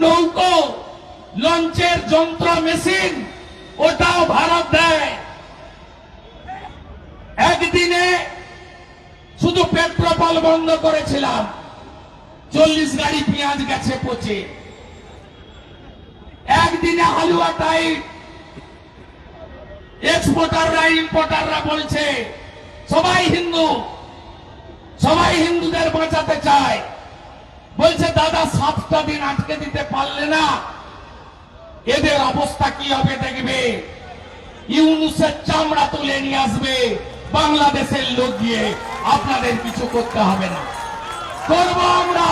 নৌকো, লঞ্চের যন্ত্র, মেশিন, ওটাও ভারত দেয়। একদিনে শুধু পেট্রোপল বন্ধ করেছিলাম, চল্লিশ গাড়ি পেঁয়াজ গেছে পচে। একদিনে হালুয়া টাইট এক্সপোর্টাররা ইম্পোর্টাররা বলছে, সবাই হিন্দু, সবাই হিন্দুদের বাঁচাতে বলছে, দাদা, সাতটা দিন আটকে দিতে পারলে না। এদের অবস্থা কি হবে দেখবে? ইউনুসের চামড়া তুলে নিয়ে আসবে, বাংলাদেশের লোক গিয়ে আপনাদের কিছু করতে হবে না। করব আমরা।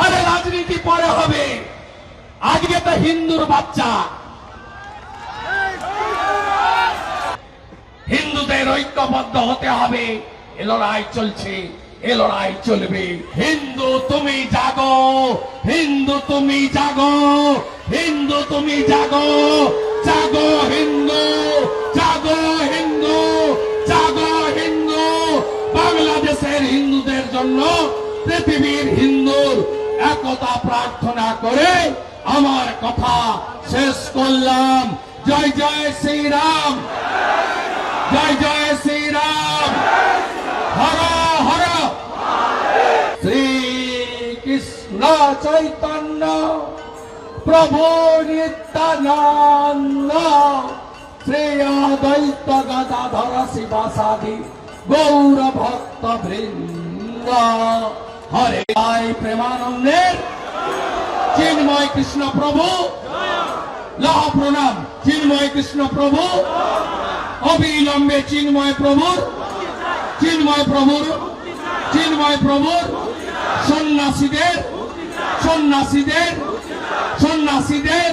আরে, রাজনীতি পরে হবে। আজকে তো হিন্দুর বাচ্চা। হিন্দুদের ঐক্যবদ্ধ হতে হবে। এ লড়াই চলছে। এ লড়াই চলবে। হিন্দু তুমি জাগো, হিন্দু তুমি জাগো, হিন্দু তুমি জাগো জাগো হিন্দু জাগো হিন্দু জাগো হিন্দু। বাংলাদেশের হিন্দুদের জন্য পৃথিবীর হিন্দুর একতা প্রার্থনা করে আমার কথা শেষ করলাম। জয় জয় শ্রীরাম। জয় জয় শ্রীরাম হর হর শ্রী কৃষ্ণ চৈতন্য প্রভু নিত্যানন্দ শ্রী অদ্বৈত গদাধর শিবাসাদি গৌর ভক্ত বৃন্দ। হরে আয় প্রেমানন্দের। চিন্ময় কৃষ্ণ প্রভু। লহ প্রণাম। চিন্ময় কৃষ্ণ প্রভু। অবিলম্বে চিন্ময় প্রভুর। চিন্ময় প্রভুর। চিন্ময় প্রভুর। সন্ন্যাসীদের সন্ন্যাসীদের সন্ন্যাসীদের